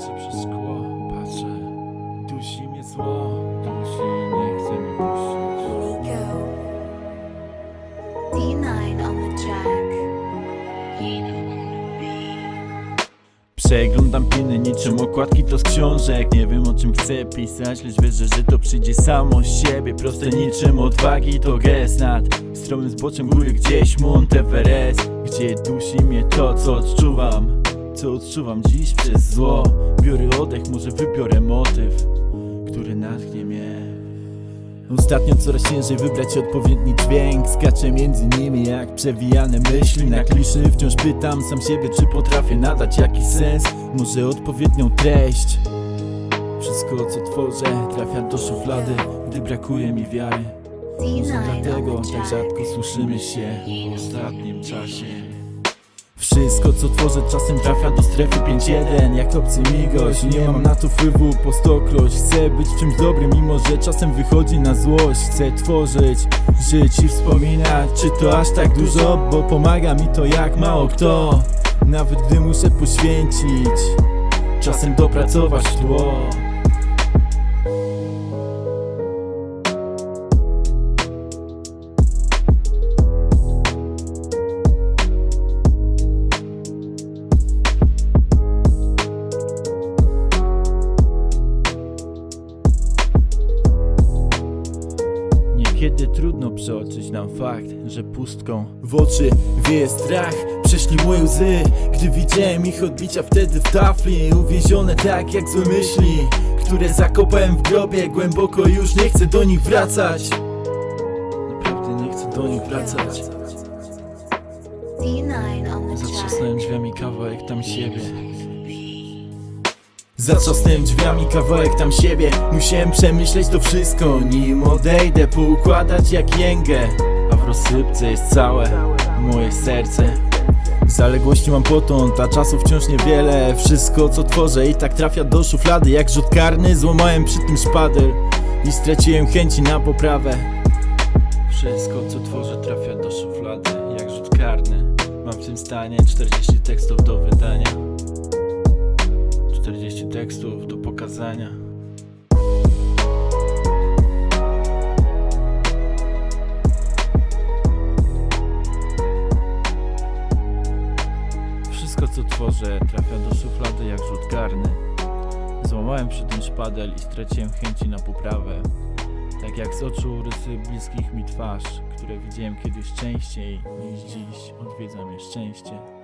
patrzę przez szkło, patrzę. Dusi mnie zło, dusi nie chce mnie puścić. Nico D9 on the track. Przeglądam piny niczym okładki to z książek. Nie wiem o czym chcę pisać, lecz wierzę, że to przyjdzie samo z siebie. Proste niczym odwagi to gest nad stromym zboczem góry Gdzieś Monteverest, gdzie dusi mnie to co odczuwam. Co odczuwam dziś przez zło? Biorę oddech, może wybiorę motyw Który natchnie mnie. Ostatnio coraz ciężej wybrać odpowiedni dźwięk. Skaczę między nimi jak przewijane myśli. Na kliszy wciąż pytam sam siebie Czy potrafię nadać jakiś sens? Może odpowiednią treść? Wszystko co tworzę trafia do szuflady Gdy brakuje mi wiary. Może dlatego tak rzadko słyszymy się W ostatnim czasie wszystko co tworzę czasem trafia do strefy 5-1 Jak obcy mi gość, nie mam na to wpływu po stokroć. Chcę być w czymś dobrym mimo że czasem wychodzi na złość. Chcę tworzyć, żyć i wspominać. Czy to aż tak dużo? Bo pomaga mi to jak mało kto. Nawet gdy muszę poświęcić Czasem dopracować tło Niekiedy trudno przeoczyć nam fakt, że pustką w oczy wieje strach Przeszli moje łzy, gdy widziałem ich odbicia wtedy w tafli Uwięzione tak jak złe myśli, które zakopałem w grobie Głęboko już nie chcę do nich wracać. Naprawdę nie chcę do nich wracać. D9 on the track. Zatrzasnąłem drzwiami kawałek tam siebie Zatrzasnąłem drzwiami kawałek tam siebie. Musiałem przemyśleć to wszystko Nim odejdę, poukładać jak jęgę. A w rozsypce jest całe moje serce. Zaległości mam potąd, a czasu wciąż niewiele. Wszystko co tworzę i tak trafia do szuflady. Jak rzut karny, złamałem przy tym szpadel I straciłem chęci na poprawę. Wszystko co tworzę trafia do szuflady. Jak rzut karny Mam w tym stanie 40 tekstów do wydania 40 tekstów do pokazania. Wszystko co tworzę trafia do szuflady jak rzut karny. Złamałem przy tym szpadel i straciłem chęci na poprawę. Tak jak z oczu rysy bliskich mi twarz Które widziałem kiedyś częściej niż dziś Odwiedza mnie szczęście